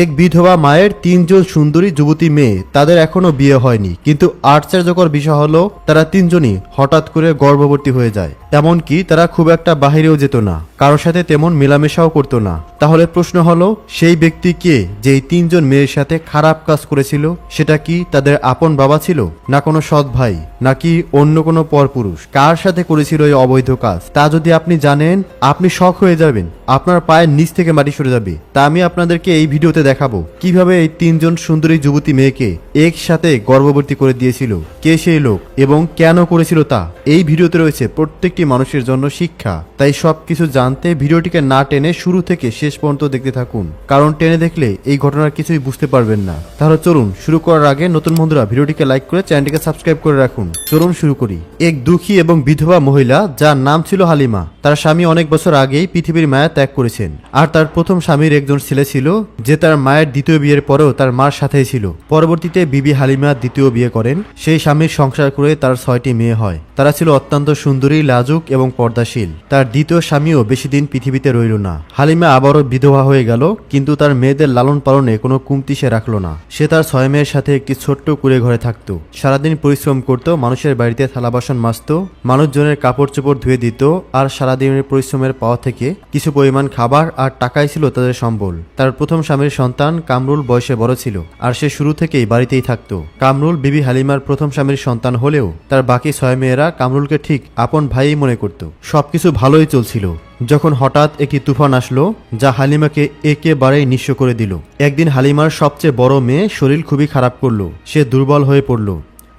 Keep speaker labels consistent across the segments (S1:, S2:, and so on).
S1: এক বিধবা মায়ের তিনজন সুন্দরী যুবতী মেয়ে। তাদের এখনও বিয়ে হয়নি, কিন্তু আশ্চর্যকর বিষয় হলো, তারা তিনজনই হঠাৎ করে গর্ভবতী হয়ে যায়। এমনকি তারা খুব একটা বাহিরেও যেত না কারোর সাথে তেমন মেলামেশাও করতো না। তাহলে প্রশ্ন হলো, সেই ব্যক্তি কে যে এই তিনজন মেয়ের সাথে খারাপ কাজ করেছিল, সেটা কি তাদের আপন বাবা ছিল, না কোনো সৎ ভাই, নাকি অন্য কোনো পরপুরুষ? কার সাথে করেছিল এই অবৈধ কাজ? তা যদি আপনি জানেন, আপনি শখ হয়ে যাবেন। আপনার পায়ের নিচ থেকে মাটি সরে যাবে। তা আমি আপনাদেরকে এই ভিডিওতে দেখাবো, কীভাবে এই তিনজন সুন্দরী যুবতী মেয়েকে একসাথে গর্ভবতী করে দিয়েছিল, কে সেই লোক, এবং কেন করেছিল তা। এই ভিডিওতে রয়েছে প্রত্যেকটি মানুষের জন্য শিক্ষা। তাই সবকিছু জানতে ভিডিওটিকে না টেনে শুরু থেকে শেষ পর্যন্ত দেখতে থাকুন। কারণ টেনে দেখলে এই ঘটনার কিছুই বুঝতে পারবেন না। তাহলে চলুন শুরু করার আগে নতুন বন্ধুরা ভিডিওটিকে লাইক করে চ্যানেলটিকে সাবস্ক্রাইব করে রাখুন। চলুন শুরু করি। এক দুঃখী এবং বিধবা মহিলা, যার নাম ছিল হালিমা। তার স্বামী অনেক বছর আগেই পৃথিবীর মায়া ত্যাগ করেছেন। আর তার প্রথম স্বামীর একজন ছেলে ছিল, যে তার মায়ের দ্বিতীয় বিয়ের পরেও তার মার সাথেই ছিল। পরবর্তীতে বিবি হালিমা দ্বিতীয় বিয়ে করেন। সেই স্বামীর সংসার করে তার ছয়টি মেয়ে হয়। তারা ছিল অত্যন্ত সুন্দরী লাজুক এবং পর্দাশীল। তার দ্বিতীয় স্বামীও বেশি দিন পৃথিবীতে রইল না। হালিমা আবারও বিধবা হয়ে গেল, কিন্তু তার মেয়েদের লালন পালনে কোনো কুমতি সে রাখল না। সে তার ছয় মেয়ের সাথে একটি ছোট্ট কুড়ে ঘরে থাকতো। সারাদিন পরিশ্রম করত, মানুষের বাড়িতে থালা বাসন মাজত, মানুষজনের কাপড় চোপড় ধুয়ে দিত আর সারাদিনের পরিশ্রমের পাওয়া থেকে কিছু পরিমাণ খাবার আর টাকাই ছিল তাদের সম্বল। তার প্রথম স্বামীর সন্তান কামরুল বয়সে বড় ছিল আর সে শুরু থেকেই বাড়িতেই থাকতো। কামরুল বিবি হালিমার প্রথম স্বামীর সন্তান হলেও তার বাকি ছয় মেয়েরা কামরুলকে ঠিক আপন ভাইই মনে করত। সবকিছু ভালোই চলছিল। যখন হঠাৎ একটি তুফান আসলো, যা হালিমাকে একেবারেই নিঃস্ব করে দিল। একদিন হালিমার সবচেয়ে বড় মেয়ে শরীর খুবই খারাপ করল। সে দুর্বল হয়ে পড়ল।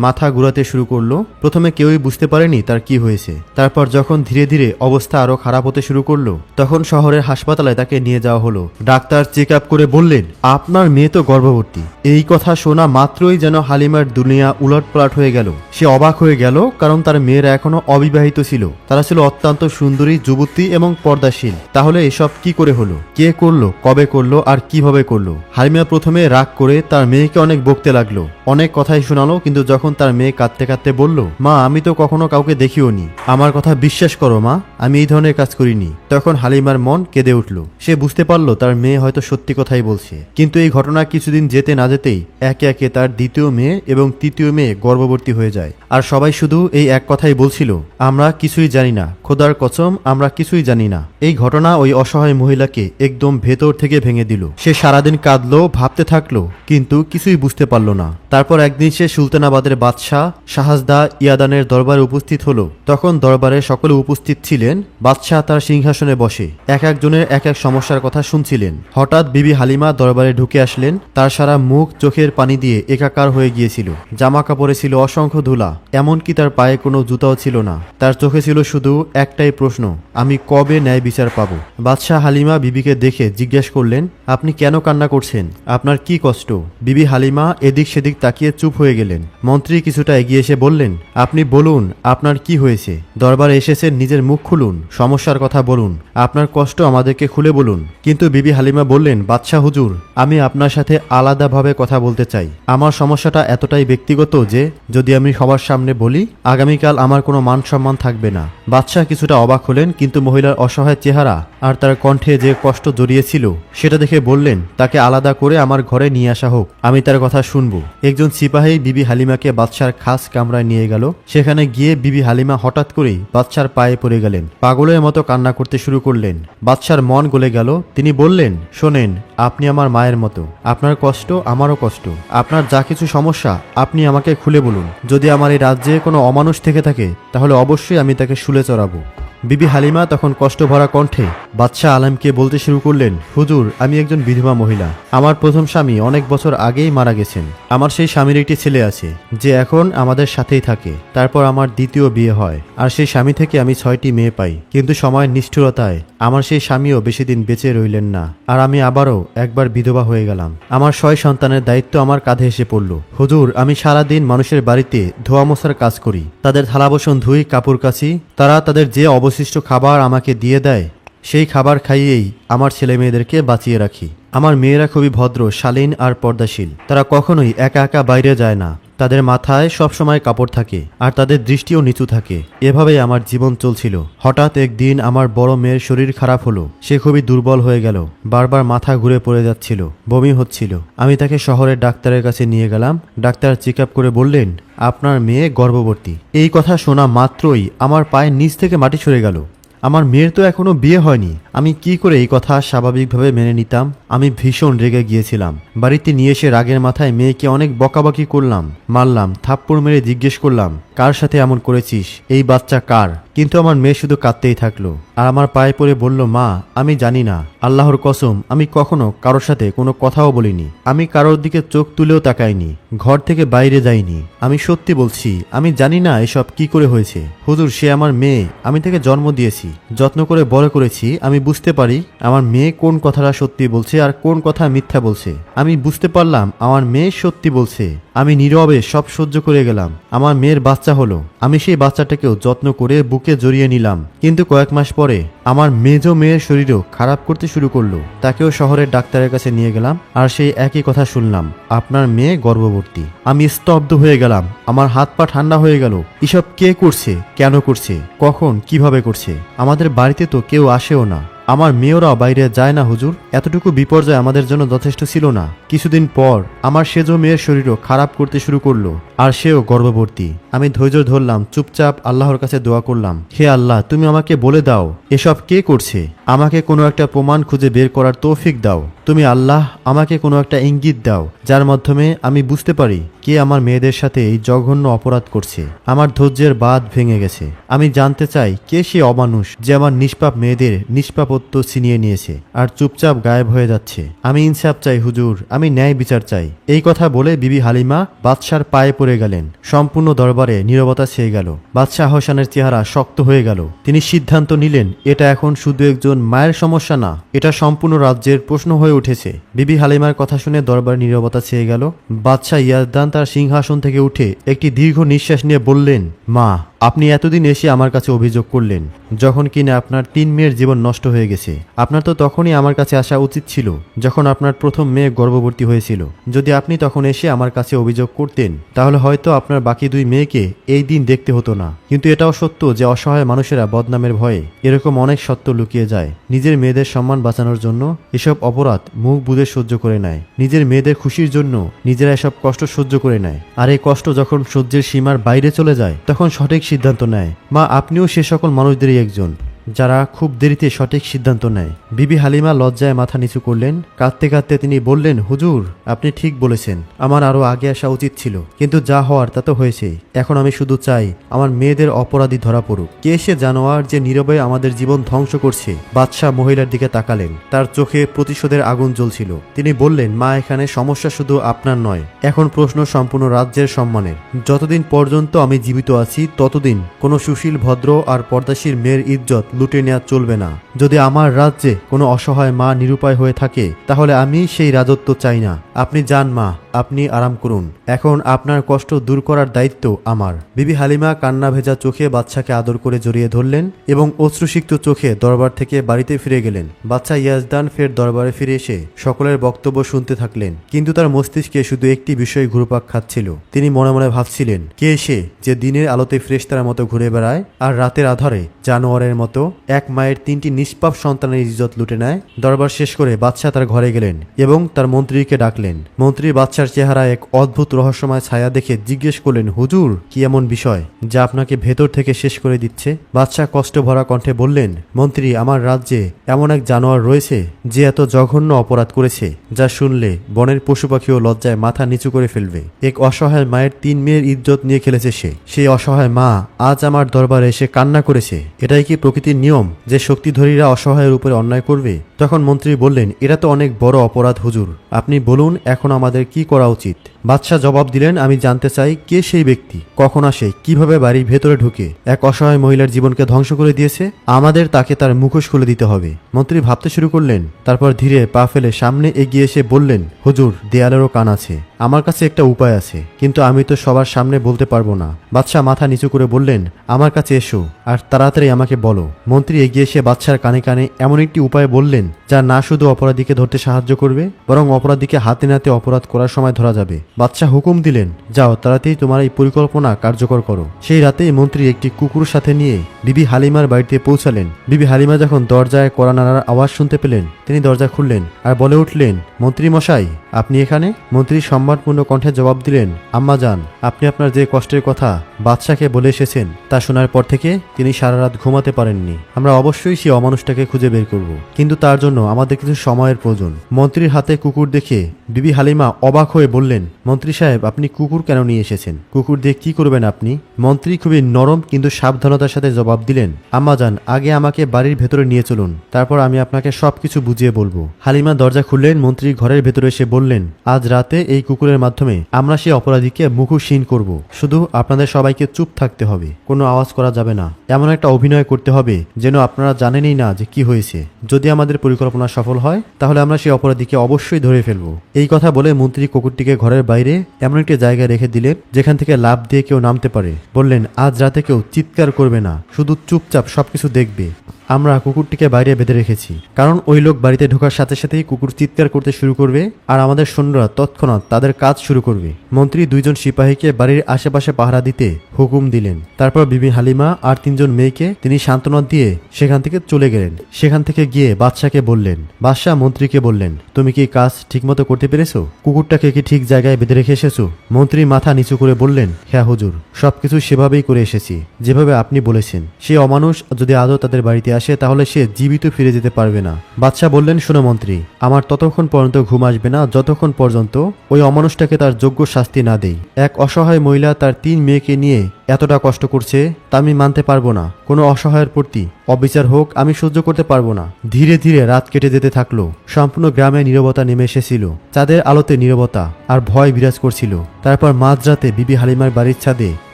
S1: মাথা ঘুরাতে শুরু করল। প্রথমে কেউই বুঝতে পারেনি তার কি হয়েছে। তারপর যখন ধীরে ধীরে অবস্থা আরও খারাপ হতে শুরু করল, তখন শহরের হাসপাতালে তাকে নিয়ে যাওয়া হলো। ডাক্তার চেক আপ করে বললেন, আপনার মেয়ে তো গর্ভবতী। এই কথা শোনা মাত্রই যেন হালিমার দুনিয়া উলটপালট হয়ে গেল। সে অবাক হয়ে গেল, কারণ তার মেয়েরা এখনও অবিবাহিত ছিল। তারা ছিল অত্যন্ত সুন্দরী, যুবতী এবং পর্দাশীল। তাহলে এসব কি করে হলো? কে করল? কবে করল? আর কীভাবে করল? হালিমা প্রথমে রাগ করে তার মেয়েকে অনেক বকতে লাগল। অনেক কথাই শোনালো, কিন্তু যখন তার মেয়ে কাঁদতে কাঁদতে বলল, মা, আমি তো কখনো কাউকে দেখিওনি। আমার কথা বিশ্বাস করো, মা, আমি এই ধরনের কাজ করিনি। তখন হালিমার মন কেঁদে উঠল। সে বুঝতে পারল তার মেয়ে হয়তো সত্যি কথাই বলছে। কিন্তু এই ঘটনা কিছুদিন যেতে না যেতেই একে একে তার দ্বিতীয় মেয়ে এবং তৃতীয় মেয়ে গর্ভবতী হয়ে যায়। আর সবাই শুধু এই এক কথাই বলছিল, আমরা কিছুই জানি না। খোদার কসম, আমরা কিছুই জানি না। এই ঘটনা ওই অসহায় মহিলাকে একদম ভেতর থেকে ভেঙে দিল। সে সারাদিন কাঁদলো, ভাবতে থাকল, কিন্তু কিছুই বুঝতে পারল না। তারপর একদিন সে সুলতানাবাদের বাদশাহ শাহজদা ইয়াদানের দরবারে উপস্থিত হলো। তখন দরবারে সকলে উপস্থিত ছিলেন। বাদশাহ তার সিংহাসনে বসে। এক একজনের এক এক সমস্যার কথা শুনছিলেন। হঠাৎ বিবি হালিমা দরবারে ঢুকে আসলেন। তার সারা মুখ চোখের পানি দিয়ে একাকার হয়ে গিয়েছিল। জামা কাপড়ে ছিল অসংখ্য ধুলা। এমনকি তার পায়ে কোনো জুতাও ছিল না। তার চোখে ছিল শুধু একটাই প্রশ্ন, আমি কবে ন্যায় বিচার পাবো? বাদশাহ হালিমা বিবিকে দেখে জিজ্ঞেস করলেন, আপনি কেন কান্না করছেন? আপনার কি কষ্ট? বিবি হালিমা এদিক সেদিক তাকিয়ে চুপ হয়ে গেলেন। মন্ত্রী কিছুটা এগিয়ে এসে বললেন, আপনি বলুন, আপনার কি হয়েছে? দরবারে এসেছেন নিজের মুখ খুলুন, সমস্যার কথা বলুন, আপনার কষ্ট আমাদেরকে খুলে বলুন। কিন্তু বিবি হালিমা বললেন, বাদশাহ হুজুর, আমি আপনার সাথে আলাদাভাবে কথা বলতে চাই। আমার সমস্যাটা এতটাই ব্যক্তিগত যে, যদি আমি সবার সামনে বলি, আগামীকাল আমার কোনো মান সম্মান থাকবে না। বাদশাহ কিছুটা অবাক হলেন, কিন্তু মহিলার অসহায় চেহারা আর তার কণ্ঠে যে কষ্ট জড়িয়েছিল, সেটা দেখে বললেন, তাকে আলাদা করে আমার ঘরে নিয়ে আসা হোক, আমি তার কথা শুনব। একজন সিপাহী বিবি হালিমাকে বাদশার খাস কামরায় নিয়ে গেল। সেখানে গিয়ে বিবি হালিমা হঠাৎ করেই বাদশার পায়ে পড়ে গেলেন। পাগলের মতো কান্না করতে শুরু করলেন। বাদশার মন গলে গেল। তিনি বললেন, শোনেন, আপনি আমার মায়ের মতো। আপনার কষ্ট আমারও কষ্ট। আপনার যা কিছু সমস্যা, আপনি আমাকে খুলে বলুন। যদি আমার এই রাজ্যে কোনো অমানুষ থেকে থাকে, তাহলে অবশ্যই আমি তাকে শুলে চড়াবো। বিবি হালিমা তখন কষ্ট ভরা কণ্ঠে বাদশাহ আলমকে বলতে শুরু করলেন, হুজুর, আমি একজন বিধবা মহিলা। আমার প্রথম স্বামী অনেক বছর আগেই মারা গেছেন। আমার সেই স্বামীর একটি ছেলে আছে, যে এখন আমাদের সাথেই থাকে। তারপর আমার দ্বিতীয় বিয়ে হয়, আর সেই স্বামী থেকে আমি ছয়টি মেয়ে পাই। কিন্তু সময়ের নিষ্ঠুরতায় আমার সেই স্বামীও বেশি দিন বেঁচে রইলেন না, আর আমি আবারও একবার বিধবা হয়ে গেলাম। আমার ছয় সন্তানের দায়িত্ব আমার কাঁধে এসে পড়ল। হুজুর, আমি সারাদিন মানুষের বাড়িতে ধোয়া মশার কাজ করি। তাদের থালা বাসন ধুই, কাপড় কাচি। তারা তাদের যে অবশিষ্ট খাবার আমাকে দিয়ে দেয়, সেই খাবার খাইয়েই আমার ছেলে মেয়েদেরকে বাঁচিয়ে রাখি। আমার মেয়েরা খুবই ভদ্র, শালীন আর পর্দাশীল। তারা কখনোই একা একা বাইরে যায় না। তাদের মাথায় সবসময় কাপড় থাকে আর তাদের দৃষ্টিও নিচু থাকে। এভাবেই আমার জীবন চলছিল। হঠাৎ একদিন আমার বড় মেয়ের শরীর খারাপ হলো। সে খুবই দুর্বল হয়ে গেল। বারবার মাথা ঘুরে পড়ে যাচ্ছিল। বমি হচ্ছিল। আমি তাকে শহরের ডাক্তারের কাছে নিয়ে গেলাম। ডাক্তার চেক করে বললেন, আপনার মেয়ে গর্ভবতী। এই কথা শোনা মাত্রই আমার পায়ের নিচ থেকে মাটি সরে গেল। আমার মেয়ের তো এখনও বিয়ে হয়নি। আমি কি করে এই কথা স্বাভাবিকভাবে মেনে নিতাম? আমি ভীষণ রেগে গিয়েছিলাম। বাড়িতে নিয়ে এসে রাগের মাথায় মেয়েকে অনেক বকাবকি করলাম। মারলাম, থাপ্পড় মেরে জিজ্ঞেস করলাম কার সাথে এমন করেছিস? এই বাচ্চা কার? কিন্তু আমার মেয়ে শুধু কাঁদতেই থাকল। আর আমার পায়ে পড়ে বলল, মা, আমি জানি না। আল্লাহর কসম, আমি কখনো কারোর সাথে কোনো কথাও বলিনি। আমি কারোর দিকে চোখ তুলেও তাকাইনি। ঘর থেকে বাইরে যাইনি। আমি সত্যি বলছি, আমি জানি না এসব কি করে হয়েছে। হুজুর, সে আমার মেয়ে। আমি তাকে জন্ম দিয়েছি। যত্ন করে বড় করেছি। আমি বুঝতে পারি, আমার মেয়ে কোন কথাটা সত্যি বলছে আর কোন কথা মিথ্যা বলছে। আমি বুঝতে পারলাম, আমার মেয়ে সত্যি বলছে। আমি নীরবে সব সহ্য করে গেলাম। আমার মেয়ের বাচ্চা হলো। আমি সেই বাচ্চাটাকেও যত্ন করে বুকে জড়িয়ে নিলাম। কিন্তু কয়েক মাস পরে আমার মেজ মেয়ের শরীরও খারাপ করতে শুরু করল। তাকেও শহরের ডাক্তারের কাছে নিয়ে গেলাম আর সেই একই কথা শুনলাম। আপনার মেয়ে গর্ভবতী। আমি স্তব্ধ হয়ে গেলাম। আমার হাত পা ঠান্ডা হয়ে গেল। এসব কে করছে? কেন করছে? কখন? কীভাবে করছে? আমাদের বাড়িতে তো কেউ আসেও না। আমার মেয়েরা বাইরে যায় না, হুজুর। এতটুকু বিপর্যয় আমাদের জন্য যথেষ্ট ছিল না। কিছুদিন পর আমার সেজ মেয়ের শরীরও খারাপ করতে শুরু করল, আর সেও গর্ভবতী। আমি ধৈর্য ধরলাম, চুপচাপ আল্লাহর কাছে দোয়া করলাম, হে আল্লাহ, তুমি আমাকে বলে দাও, এসব কে করছে? আমাকে কোনো একটা প্রমাণ খুঁজে বের করার তৌফিক দাও। তুমি আল্লাহ আমাকে কোনো একটা ইঙ্গিত দাও, যার মাধ্যমে আমি বুঝতে পারি কে আমার মেয়েদের সাথে এই জঘন্য অপরাধ করছে। আমার ধৈর্যের বাঁধ ভেঙে গেছে। আমি জানতে চাই কে সে অমানুষ যে আমার নিষ্পাপ মেয়েদের নিষ্পাপত্ব ছিনিয়ে নিয়েছে আর চুপচাপ গায়েব হয়ে যাচ্ছে। আমি ইনসাফ চাই, হুজুর। আমি ন্যায় বিচার চাই। এই কথা বলে বিবি হালিমা বাদশার পায়ে পড়ে গেলেন। সম্পূর্ণ দরবারে নীরবতা ছেয়ে গেল। বাদশাহ হোসেনের চেহারা শক্ত হয়ে গেল। তিনি সিদ্ধান্ত নিলেন, এটা এখন শুধু একজন মায়ের সমস্যা না, এটা সম্পূর্ণ রাজ্যের প্রশ্ন হয়ে উঠেছে। বিবি হালিমার কথা শুনে দরবার নীরবতা ছেয়ে গেল। বাদশাহ ইয়াজদান তার সিংহাসন থেকে উঠে একটি দীর্ঘ নিঃশ্বাস নিয়ে বললেন, মা আপনি এতদিন এসে আমার কাছে অভিযোগ করলেন, যখন কিনা আপনার তিন মেয়ের জীবন নষ্ট হয়ে গেছে। আপনার তো তখনই আমার কাছে আসা উচিত ছিল, যখন আপনার প্রথম মেয়ে গর্ভবতী হয়েছিল। যদি আপনি তখন এসে আমার কাছে অভিযোগ করতেন, তাহলে হয়তো আপনার বাকি দুই মেয়েকে এই দিন দেখতে হতো না। কিন্তু এটাও সত্য যে অসহায় মানুষেরা বদনামের ভয়ে এরকম অনেক সত্য লুকিয়ে যায়। নিজের মেয়েদের সম্মান বাঁচানোর জন্য এসব অপরাধ মুখ বুঝে সহ্য করে নেয়। নিজের মেয়েদের খুশির জন্য নিজেরা এসব কষ্ট সহ্য করে নেয়। আর এই কষ্ট যখন সহ্যের সীমার বাইরে চলে যায়, তখন সঠিক সিদ্ধান্ত নেয়। মা আপনিও সে সকল মানুষদেরই একজন। যারা খুব দেরিতে সঠিক সিদ্ধান্ত নেয়। বিবি হালিমা লজ্জায় মাথা নিচু করলেন। কাঁদতে কাঁদতে তিনি বললেন, হুজুর, আপনি ঠিক বলেছেন। আমার আরও আগে আসা উচিত ছিল, কিন্তু যা হওয়ার তা তো হয়েছেই এখন আমি শুধু চাই, আমার মেয়েদের অপরাধী ধরা পড়ুক। কে সে জানোয়ার যে নীরবে আমাদের জীবন ধ্বংস করছে? বাদশাহ মহিলার দিকে তাকালেন। তার চোখে প্রতিশোধের আগুন জ্বলছিল। তিনি বললেন, মা, এখানে সমস্যা শুধু আপনার নয়। এখন প্রশ্ন সম্পূর্ণ রাজ্যের সম্মানের। যতদিন পর্যন্ত আমি জীবিত আছি, ততদিন কোনো সুশীল, ভদ্র আর পর্দাশীর মেয়ের ইজ্জত লুটে নেওয়া চলবে না। যদি আমার রাজ্যে কোনো অসহায় মা নিরুপায় হয়ে থাকে, তাহলে আমি সেই রাজত্ব চাই না। আপনি যান, মা। আপনি আরাম করুন। এখন আপনার কষ্ট দূর করার দায়িত্ব আমার। বিবি হালিমা কান্না ভেজা চোখে বাচ্চাকে আদর করে জড়িয়ে ধরলেন এবং অশ্রুসিক্ত চোখে দরবার থেকে বাড়িতে ফিরে গেলেন। বাচ্চা ইয়াজদান ফের দরবারে ফিরে এসে সকলের বক্তব্য শুনতে থাকলেন। কিন্তু তার মস্তিষ্কে শুধু একটি বিষয় ঘুরপাক খাচ্ছিল। তিনি মনে মনে ভাবছিলেন, কে সে যে দিনের আলোতে ফ্রেশতার মতো ঘুরে বেড়ায় আর রাতের আধারে জানোয়ারের মতো এক মায়ের তিনটি নিষ্পাপ সন্তানের ইজ্জত লুটে নেয়। দরবার শেষ করে বাদশাহ তার ঘরে গেলেন এবং তার মন্ত্রীকে ডাকলেন। মন্ত্রী বাদশার চেহারা এক অদ্ভুত রহস্যময় ছায়া দেখে জিজ্ঞেস করলেন, হুজুর, কি এমন বিষয় যা আপনাকে ভেতর থেকে শেষ করে দিচ্ছে? বাদশাহ কষ্ট ভরা কণ্ঠে বললেন, মন্ত্রী, আমার রাজ্যে এমন এক জানোয়ার রয়েছে যে এত জঘন্য অপরাধ করেছে যা শুনলে বনের পশু পাখিও লজ্জায় মাথা নিচু করে ফেলবে। এক অসহায় মায়ের তিন মেয়ের ইজ্জত নিয়ে খেলেছে সে। সেই অসহায় মা আজ আমার দরবারে এসে কান্না করেছে। এটাই কি প্রকৃতির নিয়ম যে শক্তিধরীরা অসহায়ের উপরে অন্যায় করবে? তখন মন্ত্রী বললেন, এটা তো অনেক বড় অপরাধ, হুজুর। আপনি বলুন, এখন আমাদের কি করা উচিত? বাদশাহ জবাব দিলেন, আমি জানতে চাই কে সেই ব্যক্তি, কখন আসে, কীভাবে বাড়ির ভেতরে ঢুকে, এক অসহায় মহিলার জীবনকে ধ্বংস করে দিয়েছে? আমাদের তাকে তার মুখোশ খুলে দিতে হবে। মন্ত্রী ভাবতে শুরু করলেন, তারপর ধীরে পা ফেলে সামনে এগিয়ে এসে বললেন, হুজুর, দেয়ালেরও কান আছে। আমার কাছে একটা উপায় আছে, কিন্তু আমি তো সবার সামনে বলতে পারব না। বাদশাহ মাথা নিচু করে বললেন, আমার কাছে এসো, আর তাড়াতাড়ি আমাকে বলো। মন্ত্রী এগিয়ে এসে বাদশার কানে কানে এমন একটি উপায় বললেন, যা না শুধু অপরাধীকে ধরতে সাহায্য করবে, বরং অপরাধীকে হাতে নাতে অপরাধ করার সময় ধরা যাবে। বাদশাহ হুকুম দিলেন, যাও, তাড়াতাড়ি তোমার এই পরিকল্পনা কার্যকর করো। সেই রাতেই মন্ত্রী একটি কুকুর সাথে নিয়ে বিবি হালিমার বাড়িতে পৌঁছালেন। বিবি হালিমা যখন দরজায় কড়া নাড়ার আওয়াজ শুনতে পেলেন, তিনি দরজা খুললেন আর বলে উঠলেন, মন্ত্রী মশাই আপনি এখানে? মন্ত্রী সম্মানপূর্ণ কণ্ঠে জবাব দিলেন, আম্মা যান, আপনি আপনার যে কষ্টের কথা বাদশাকে বলে এসেছেন, তা শোনার পর থেকে তিনি সারা রাত ঘুমাতে পারেননি। আমরা অবশ্যই সেই অমানুষটাকে খুঁজে বের করব। কিন্তু তার জন্য আমাদের কিছু সময়ের প্রয়োজন। মন্ত্রীর হাতে কুকুর দেখে বিবি হালিমা অবাক হয়ে বললেন, মন্ত্রী সাহেব, আপনি কুকুর কেন নিয়ে এসেছেন? কুকুর দিয়ে কি করবেন আপনি? মন্ত্রী খুবই নরম কিন্তু সাবধানতার সাথে জবাব দিলেন, আম্মা যান, আগে আমাকে বাড়ির ভেতরে নিয়ে চলুন, তারপর আমি আপনাকে সবকিছু বুঝিয়ে বলব। হালিমা দরজা খুললেন, মন্ত্রী ঘরের ভেতরে এসে বললেন আজ রাতে এই কুকুরের মাধ্যমে আমরা সেই অপরাধীকে মুখোশহীন করব। শুধু আপনাদের সবাইকে চুপ থাকতে হবে। কোনো আওয়াজ করা যাবে না। এমন একটা অভিনয় করতে হবে যেন আপনারা জানেনই না যে কি হয়েছে। যদি আমাদের পরিকল্পনা সফল হয়, তাহলে আমরা সেই অপরাধীকে অবশ্যই ধরে ফেলব। এই কথা বলে মন্ত্রী কুকুরটিকে ঘরের বাইরে এমন একটি জায়গায় রেখে দিলেন, যেখান থেকে লাভ দিয়ে কেউ নামতে পারে। বললেন, আজ রাতে কেউ চিৎকার করবে না। শুধু চুপচাপ সবকিছু দেখবে। আমরা কুকুরটিকে বাইরে বেঁধে রেখেছি। কারণ ওই লোক বাড়িতে ঢোকার সাথে সাথেই কুকুর চিৎকার করতে শুরু করবে আর আমাদের সৈন্যরা তৎক্ষণাৎ তাদের কাজ শুরু করবে। মন্ত্রী দুইজন সিপাহীকে বাড়ির আশেপাশে পাহারা দিতে হুকুম দিলেন। তারপর বিবি হালিমা আর তিনজন মেয়েকে তিনি সান্ত্বনা দিয়ে সেখান থেকে চলে গেলেন। সেখান থেকে গিয়ে বাদশাকে বললেন, বাদশাহ মন্ত্রীকে বললেন, তুমি কি কাজ ঠিকমতো করতে পেরেছ? কুকুরটাকে কি ঠিক জায়গায় বেঁধে রেখে এসেছ? মন্ত্রী মাথা নিচু করে বললেন হ্যাঁ হুজুর, সবকিছু সেভাবেই করে এসেছি। যেভাবে আপনি বলেছেন। সে অমানুষ যদি আদৌ তাদের বাড়িতে আসে তাহলে সে জীবিত ফিরে যেতে পারবে না। বাদশাহ বললেন, শোনো মন্ত্রী, আমার ততক্ষণ পর্যন্ত ঘুম আসবে না, যতক্ষণ পর্যন্ত ওই অমানুষটাকে তার যোগ্য শাস্তি না দেই। এক অসহায় মহিলা তার তিন মেয়েকে নিয়ে এতটা কষ্ট করছে, তা আমি মানতে পারব না। কোনো অসহায়ের প্রতি অবিচার হোক, আমি সহ্য করতে পারব না। ধীরে ধীরে রাত কেটে যেতে থাকল। সম্পূর্ণ গ্রামে নীরবতা নেমে এসেছিল। চাঁদের আলোতে নীরবতা আর ভয় বিরাজ করছিল। তারপর মাঝরাতে বিবি হালিমার বাড়ির ছাদে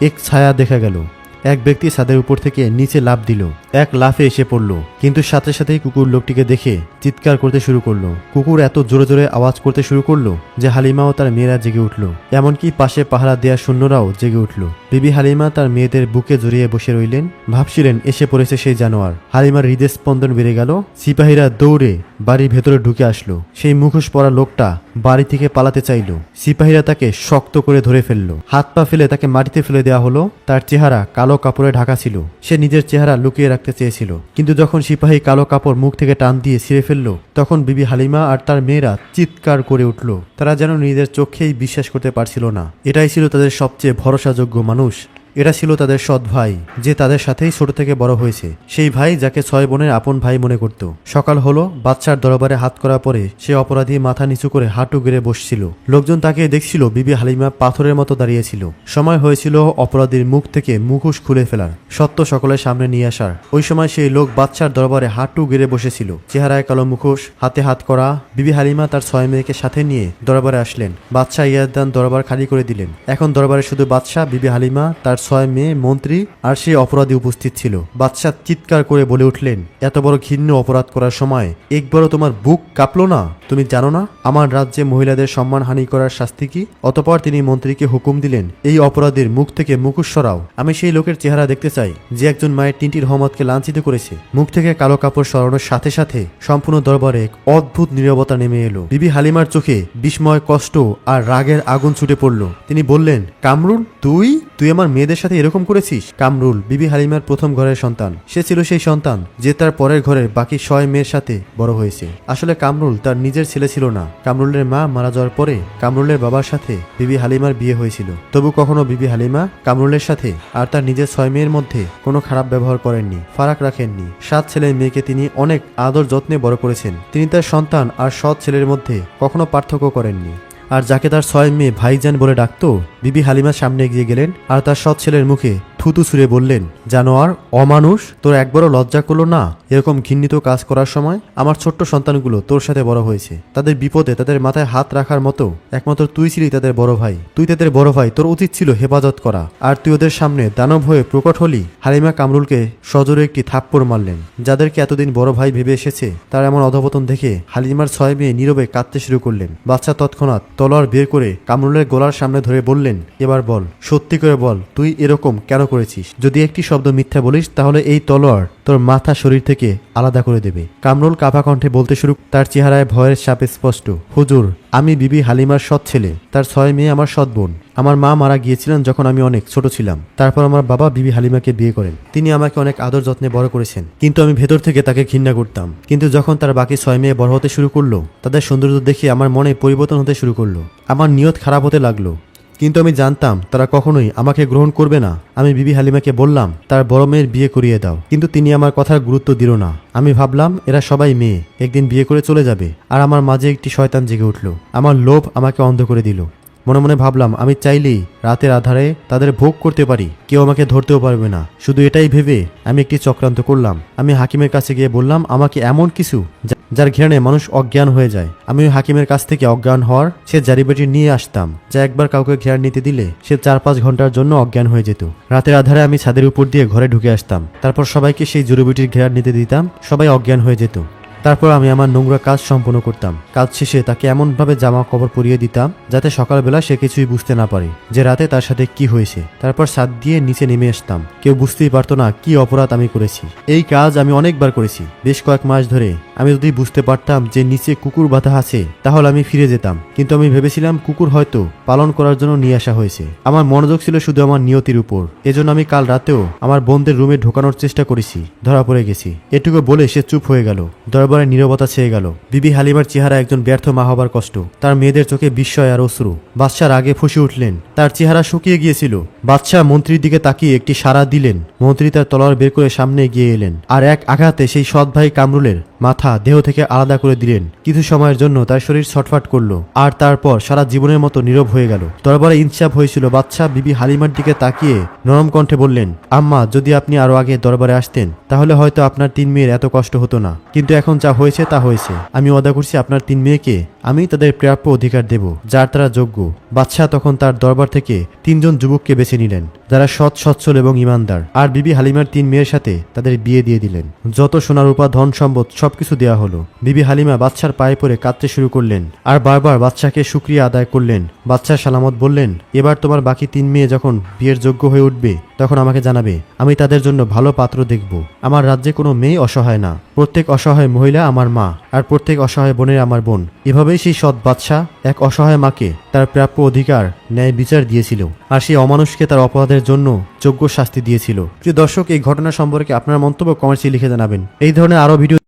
S1: এক ছায়া দেখা গেল। এক ব্যক্তি ছাদের উপর থেকে নিচে লাফ দিল। এক লাফে এসে পড়ল। কিন্তু সাথে সাথেই কুকুর লোকটিকে দেখে চিৎকার করতে শুরু করল। কুকুর এত জোরে জোরে আওয়াজ করতে শুরু করল যে হালিমা ও তার মেয়েরা জেগে উঠল। এমনকি পাশে পাহারা দেওয়া সৈন্যরাও জেগে উঠল। বিবি হালিমা তার মেয়েদের বুকে জড়িয়ে বসে রইলেন। ভাবছিলেন, এসে পড়েছে সেই জানোয়ার। হালিমার হৃদয় স্পন্দন বেড়ে গেল। সিপাহীরা দৌড়ে বাড়ির ভেতরে ঢুকে আসলো। সেই মুখোশ পরা লোকটা বাড়ি থেকে পালাতে চাইল। সিপাহীরা তাকে শক্ত করে ধরে ফেলল। হাত পা ফেলে তাকে মাটিতে ফেলে দেওয়া হলো। তার চেহারা কালো কাপড়ে ঢাকা ছিল। সে নিজের চেহারা লুকিয়ে রাখতে চেয়েছিল। কিন্তু যখন সিপাহী কালো কাপড় মুখ থেকে টান দিয়ে ছিঁড়ে ফেলল, তখন বিবি হালিমা আর তার মেয়েরা চিৎকার করে উঠল। তারা যেন নিজের চোখেই বিশ্বাস করতে পারছিল না। এটাই ছিল তাদের সবচেয়ে ভরসাযোগ্য মানুষ এরা ছিল তাদের সৎ ভাই, যে তাদের সাথেই ছোট থেকে বড় হয়েছে। সেই ভাই যাকে ছয় বোনের আপন ভাই মনে করত। সকাল হলো, বাচ্চার দরবারে হাত করা পরে সে অপরাধী মাথা নিচু করে হাঁটু গেড়ে বসছিল। লোকজন তাকে দেখছিল, বিবি হালিমা পাথরের মতো দাঁড়িয়েছিল। সময় হয়েছিল অপরাধীর মুখ থেকে মুখোশ খুলে ফেলার, সত্য সকলের সামনে নিয়ে আসার। ওই সময় সেই লোক বাচ্চার দরবারে হাঁটু গেড়ে বসেছিল। চেহারায় কালো মুখোশ, হাতে হাত করা, বিবি হালিমা তার ছয় মেয়েকে সাথে নিয়ে দরবারে আসলেন। বাদশাহ ইয়াদান দরবার খালি করে দিলেন। এখন দরবারে শুধু বাদশাহ, বিবি হালিমা, তার ছয় মেয়ে মন্ত্রী আর সেই অপরাধী উপস্থিত ছিল। বাদশাহ চিৎকার করে বলে উঠলেন, এত বড় ঘিন্ন অপরাধ করার সময় একবারও তোমার বুক কাঁপলো না? তুমি জানো না, আমার রাজ্যে মহিলাদের সম্মানহানি করার শাস্তি কি? অতপর তিনি মন্ত্রীকে হুকুম দিলেন, এই অপরাধীর মুখ থেকে মুখোশ সরাও। আমি সেই লোকের চেহারা দেখতে চাই, যে একজন মায়ের তিনটি রহমতকে লাঞ্ছিত করেছে। মুখ থেকে কালো কাপড় সরানোর সাথে সাথে সম্পূর্ণ দরবারে এক অদ্ভুত নীরবতা নেমে এলো। বিবি হালিমার চোখে বিস্ময়, কষ্ট আর রাগের আগুন ছুটে পড়ল। তিনি বললেন, কামরুল, তুই? তুই আমার মেয়েদের সাথে এরকম করেছিস? কামরুল, বিবি হালিমার প্রথম ঘরের সন্তান। সে ছিল সেই সন্তান, যে তার পরের ঘরের বাকি ছয় মেয়ের সাথে বড় হয়েছে। আসলে কামরুল তার নিজের ছেলে ছিল না। কামরুলের মা মারা যাওয়ার পরে কামরুলের বাবার সাথে বিবি হালিমার বিয়ে হয়েছিল। তবু কখনো বিবি হালিমা কামরুলের সাথে আর তার নিজের ছয় মেয়ের মধ্যে কোনো খারাপ ব্যবহার করেননি, ফারাক রাখেননি। সাত ছেলের মেয়েকে তিনি অনেক আদর যত্নে বড় করেছেন। তিনি তার সন্তান আর সৎ ছেলের মধ্যে কখনো পার্থক্য করেননি। আর যাকে তার ছয় মেয়ে ভাইজান বলে ডাকত, বিবি হালিমার সামনে এগিয়ে গেলেন আর তার সৎ ছেলের মুখে থুতু ছুঁড়ে বললেন, জানোয়ার, অমানুষ, তোর একবারও লজ্জা করল না? এরকম ঘৃণিত কাজ করার সময় আমার ছোট্ট সন্তানগুলো তোর সাথে বড় হয়েছে। তাদের বিপদে তাদের মাথায় হাত রাখার মতো, একমাত্র তুই ছিলি তাদের বড় ভাই। তুই তাদের বড় ভাই, তোর উচিত ছিল হেফাজত করা। আর তুই ওদের সামনে দানব হয়ে প্রকট হলি, হালিমা কামরুলকে সজোরে একটি থাপ্পড় মারলেন। যাদেরকে এতদিন বড় ভাই ভেবে এসেছে, তার এমন অধপতন দেখে হালিমার ছয় মেয়ে নীরবে কাঁদতে শুরু করলেন। বাচ্চা তৎক্ষণাৎ তলোয়ার বের করে কামরুলের গলার সামনে ধরে বললেন, এবার বল, সত্যি করে বল, তুই এরকম কেন করেছিস। যদি একটি শব্দ মিথ্যা বলিস, তাহলে এই তলোয়ার তোর মাথা শরীর থেকে আলাদা করে দেবে। কামরুল কাপা কণ্ঠে বলতে শুরু, তার চেহারায় ভয়ের সাপ স্পষ্ট, হুজুর, আমি বিবি হালিমার সৎ ছেলে, তার ছয় মেয়ে আমার সৎ বোন। আমার মা মারা গিয়েছিলেন যখন আমি অনেক ছোট ছিলাম। তারপর আমার বাবা বিবি হালিমাকে বিয়ে করেন। তিনি আমাকে অনেক আদর যত্নে বড় করেছেন। কিন্তু আমি ভেতর থেকে তাকে ঘৃণা করতাম। কিন্তু যখন তার বাকি ছয় মেয়ে বড় হতে শুরু করল, তাদের সৌন্দর্য দেখে আমার মনে পরিবর্তন হতে শুরু করল। আমার নিয়ত খারাপ হতে লাগল। কিন্তু আমি জানতাম তারা কখনোই আমাকে গ্রহণ করবে না। আমি বিবি হালিমাকে বললাম, তার বড় মেয়ের বিয়ে করিয়ে দাও। কিন্তু তিনি আমার কথার গুরুত্ব দিল না। আমি ভাবলাম, এরা সবাই মেয়ে, একদিন বিয়ে করে চলে যাবে। আর আমার মাঝে একটি শয়তান জেগে উঠল। আমার লোভ আমাকে অন্ধ করে দিল। মনে মনে ভাবলাম, আমি চাইলেই রাতের আধারে তাদের ভোগ করতে পারি। কেউ আমাকে ধরতেও পারবে না। শুধু এটাই ভেবে আমি একটি চক্রান্ত করলাম। আমি হাকিমের কাছে গিয়ে বললাম, আমাকে এমন কিছু যার ঘেরানে মানুষ অজ্ঞান হয়ে যায়। আমি ওই হাকিমের কাছ থেকে অজ্ঞান হওয়ার সে জারিবাটি নিয়ে আসতাম, যা একবার কাউকে ঘেরান নিতে দিলে সে চার পাঁচ ঘণ্টার জন্য অজ্ঞান হয়ে যেত। রাতের আধারে আমি ছাদের উপর দিয়ে ঘরে ঢুকে আসতাম। তারপর সবাইকে সেই জড়িবুটির ঘেরান নিতে দিতাম। সবাই অজ্ঞান হয়ে যেত। তারপর আমি আমার নোংরা কাজ সম্পন্ন করতাম। কাজ শেষে তাকে এমনভাবে জামা কবর পরিয়ে দিতাম, যাতে সকালবেলা সে কিছুই বুঝতে না পারে যে রাতে তার সাথে কি হয়েছে। তারপর ছাদ দিয়ে নিচে নেমে আসতাম। কেউ বুঝতেই পারতো না কি অপরাধ আমি করেছি। এই কাজ আমি অনেকবার করেছি। বেশ কয়েক মাস ধরে আমি যদি বুঝতে পারতাম যে নিচে কুকুর বাঁধা আছে, তাহলে আমি ফিরে যেতাম। কিন্তু আমি ভেবেছিলাম কুকুর হয়তো পালন করার জন্য নিয়ে আসা হয়েছে। আমার মনোযোগ ছিল শুধু আমার নিয়তির উপর। এজন্য আমি কাল রাতেও আমার বোনদের রুমে ঢোকানোর চেষ্টা করেছি, ধরা পড়ে গেছি। এটুকু বলে সে চুপ হয়ে গেল। দরবারে নীরবতা ছেয়ে গেল। বিবি হালিমার চেহারা একজন ব্যর্থ মা হবার কষ্ট। তার মেয়েদের চোখে বিস্ময় আর অশ্রু। বাদশার আগে ফুসে উঠলেন। তার চেহারা শুকিয়ে গিয়েছিল। বাদশাহ মন্ত্রীর দিকে তাকিয়ে একটি সাড়া দিলেন। মন্ত্রী তার তলোয়ার বের করে সামনে এগিয়ে এলেন আর এক আঘাতে সেই সৎ ভাই কামরুলের মাথা দেহ থেকে আলাদা করে দিলেন। কিছু সময়ের জন্য তার শরীর ছটফাট করল আর তারপর সারা জীবনের মতো নীরব হয়ে গেল। দরবারে ইনসাফ হয়েছিল। বাদশাহ বিবি হালিমার দিকে তাকিয়ে নরম কণ্ঠে বললেন, আম্মা, যদি আপনি আরও আগে দরবারে আসতেন, তাহলে হয়তো আপনার তিন মেয়ের এত কষ্ট হতো না। কিন্তু এখন যা হয়েছে তা হয়েছে। আমি অদা করছি আপনার তিন মেয়েকে আমি তাদের প্রাপ্য অধিকার দেব, যার তারা যোগ্য। বাদশাহ তখন তার দরবার থেকে তিনজন যুবককে বেছে নিলেন, যারা সৎ, সচ্ছল এবং ইমানদার। আর বিবি হালিমার তিন মেয়ের সাথে তাদের বিয়ে দিয়ে দিলেন। যত সোনার উপা, ধন সম্পদ সবকিছু দেওয়া হলো। বিবি হালিমা বাদশার পায়ে পড়ে কাঁদতে শুরু করলেন, আর বারবার বাদশাকে শুক্রিয়া আদায় করলেন। বাদশাহ সালামত বললেন, এবার তোমার বাকি তিন মেয়ে যখন বিয়ের যোগ্য হয়ে উঠবে তখন আমাকে জানাবে, আমি তাদের জন্য ভালো পাত্র দেখব। আমার রাজ্যে কোনো মেয়ে অসহায় না। প্রত্যেক অসহায় মহিলা আমার মা, আর প্রত্যেক অসহায় বোনের আমার বোন। এভাবেই সেই সৎ বাদশাহ এক অসহায় মাকে তার প্রাপ্য অধিকার, ন্যায় বিচার দিয়েছিল, আর সেই অমানুষকে তার অপরাধের জন্য যোগ্য শাস্তি দিয়েছিল। প্রিয় দর্শক, এই ঘটনা সম্পর্কে আপনার মন্তব্য কমেন্টসে লিখে জানাবেন। এই ধরনের আরও ভিডিও